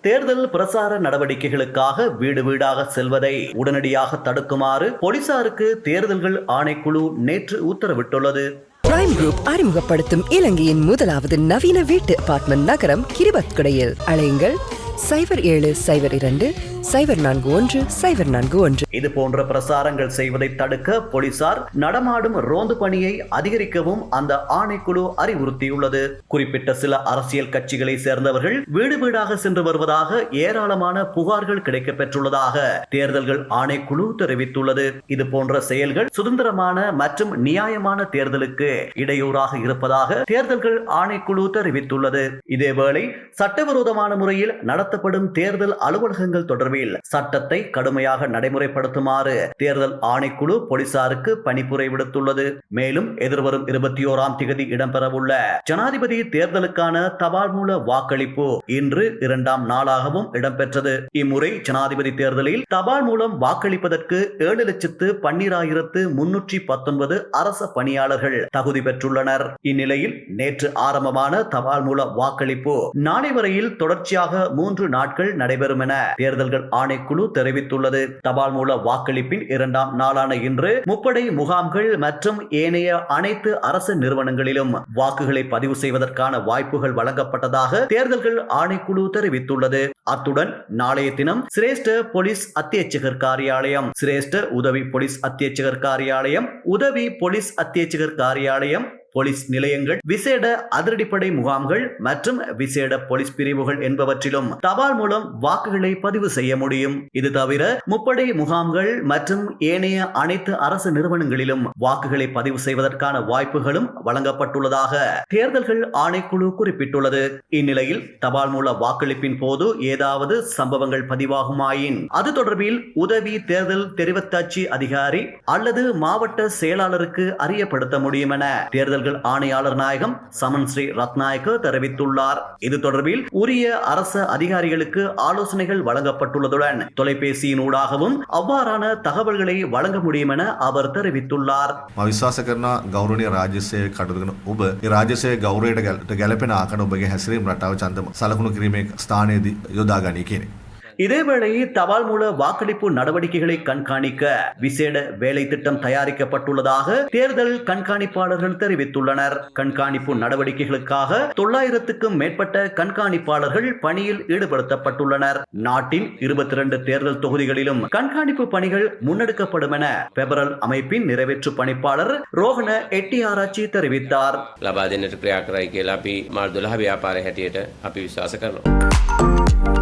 தேர்தல் பிரசார நடவடிக்கைகளுக்காக வீடு வீடாக செல்வதை உடனடியாக தடுக்குமாறு போலீசாருக்கு தேர்தல்கள் ஆணைக்குழு நேற்று உத்தரவிட்டுள்ளது. பிரைம் குரூப் அறிமுகப்படுத்தும் இலங்கையின் முதலாவது நவீன வீட்டு அபார்ட்மெண்ட் நகரம் கிரிபத்குடையில். அழையுங்கள் சைபர் ஏழு சைபர் இரண்டு சைபர் நான்கு ஒன்று சைபர் நான்கு ஒன்று. இது போன்ற பிரசாரங்கள் செய்வதை தடுக்க போலீசார் நடமாடும் ரோந்து பணியை அதிகரிக்கவும் அந்த ஆணைக்குழு அறிவுறுத்தியுள்ளது. குறிப்பிட்ட சில அரசியல் கட்சிகளை சேர்ந்தவர்கள் வீடு வீடாக சென்று வருவதாக ஏராளமான புகார்கள் கிடைக்கப்பெற்றுள்ளதாக தேர்தல்கள் ஆணைக்குழு தெரிவித்துள்ளது. இது போன்ற செயல்கள் சுதந்திரமான மற்றும் நியாயமான தேர்தலுக்கு இடையூறாக இருப்பதாக தேர்தல்கள் ஆணைக்குழு தெரிவித்துள்ளது. இதேவேளை சட்டவிரோதமான முறையில் நடத்தப்படும் தேர்தல் அலுவலகங்கள் தொடர்பில் சட்டத்தை கடுமையாக நடைமுறைப்படுத்துமாறு தேர்தல் ஆணைக்குழு போலீசாருக்கு பணிப்புரை விடுத்துள்ளது. மேலும் எதிர்வரும் இருபத்தி ஓராம் திகதி இடம்பெறவுள்ள ஜனாதிபதி தேர்தலுக்கான தபால் மூல வாக்களிப்பு இன்று இரண்டாம் நாளாகவும் இடம்பெற்றது. இம்முறை ஜனாதிபதி தேர்தலில் தபால் மூலம் வாக்களிப்பதற்கு ஏழு லட்சத்து பன்னிராயிரத்து முன்னூற்றி பத்தொன்பது அரச பணியாளர்கள் தகுதி பெற்றுள்ளனர். இந்நிலையில் நேற்று ஆரம்பமான தபால் மூல வாக்களிப்பு நாளை வரையில் தொடர்ச்சியாக மூன்று நாட்கள் நடைபெறும் என தேர்தல்கள் ஆணைக்குழு தெரிவித்துள்ளது. தபால் மூல வாக்களிப்பின் இரண்டாம் நாளான இன்று முப்படை முகாம்கள் மற்றும் ஏனைய அனைத்து அரசு நிறுவனங்களிலும் வாக்குகளை பதிவு செய்வதற்கான வாய்ப்புகள் வழங்கப்பட்டதாக தேர்தல்கள் ஆணைக்குழு தெரிவித்துள்ளது. அத்துடன் நாளைய தினம் சிரேஷ்ட போலீஸ் அத்தியட்சகர் காரியாலயம் சிரேஷ்ட உதவி போலீஸ் அத்தியட்சகர் காரியாலயம் உதவி போலீஸ் அத்தியட்சகர் காரியாலயம் போலீஸ் நிலையங்கள் விசேட அதிரடிப்படை முகாம்கள் மற்றும் விசேட போலீஸ் பிரிவுகள் என்பவற்றிலும் தபால் மூலம் வாக்குகளை பதிவு செய்ய முடியும். இது தவிர முப்படை முகாம்கள் மற்றும் ஏனைய அனைத்து அரசு நிறுவனங்களிலும் வாக்குகளை பதிவு செய்வதற்கான வாய்ப்புகளும் வழங்கப்பட்டுள்ளதாக தேர்தல்கள் ஆணைக்குழு குறிப்பிட்டுள்ளது. இந்நிலையில் தபால் மூல வாக்களிப்பின் போது ஏதாவது சம்பவங்கள் பதிவாகுமாயின் அது தொடர்பில் உதவி தேர்தல் தெரிவத்தாட்சி அதிகாரி அல்லது மாவட்ட செயலாளருக்கு அறியப்படுத்த முடியும் என தேர்தல்கள் ஆணையாளர் நாயகம் சமன் ஸ்ரீ ரத்நாயக்க தெரிவித்துள்ளார் இது தொடர்பில் உரிய அரச அதிகாரிகளுக்கு ஆலோசனைகள் வழங்கப்பட்டுள்ளதுடன் தொலைபேசியின் ஊடாகவும் அவ்வாறான தகவல்களை வழங்க முடியும் என அவர் தெரிவித்துள்ளார் මම විශ්වාස කරනවා ගෞරවනීය රාජ්‍ය සේවය කටයුතු කරන ඔබ ඒ රාජ්‍ය සේවය ගෞරවයට ගැල- ගැලපෙන ආකාරයට ඔබගේ හැසිරීම රටාව ඡන්ද සලකුණු කිරීමේ ස්ථානයේදී යොදා ගනී කියන එක. இதேவேளை தபால் மூல வாக்களிப்பு நடவடிக்கைகளை கண்காணிக்க விசேட வேலை திட்டம் தயாரிக்கப்பட்டுள்ளதாக தேர்தல் கண்காணிப்பாளர்கள் தெரிவித்துள்ளனர் கண்காணிப்பு நடவடிக்கைகளுக்காக தொள்ளாயிரத்துக்கும் மேற்பட்ட கண்காணிப்பாளர்கள் பணியில் ஈடுபடுத்தப்பட்டுள்ளனர் நாட்டின் இருபத்தி இரண்டு தேர்தல் தொகுதிகளிலும் கண்காணிப்பு பணிகள் முன்னெடுக்கப்படும் என பெபரல் அமைப்பின் நிறைவேற்று பணிப்பாளர் ரோஹன எட்டியாராச்சி தெரிவித்தார் ලබා දෙන්නට ක්‍රියා කරයි කියලා අපි මාර්දොලහ ව්‍යාපාරය හැටියට අපි විශ්වාස කරනවා.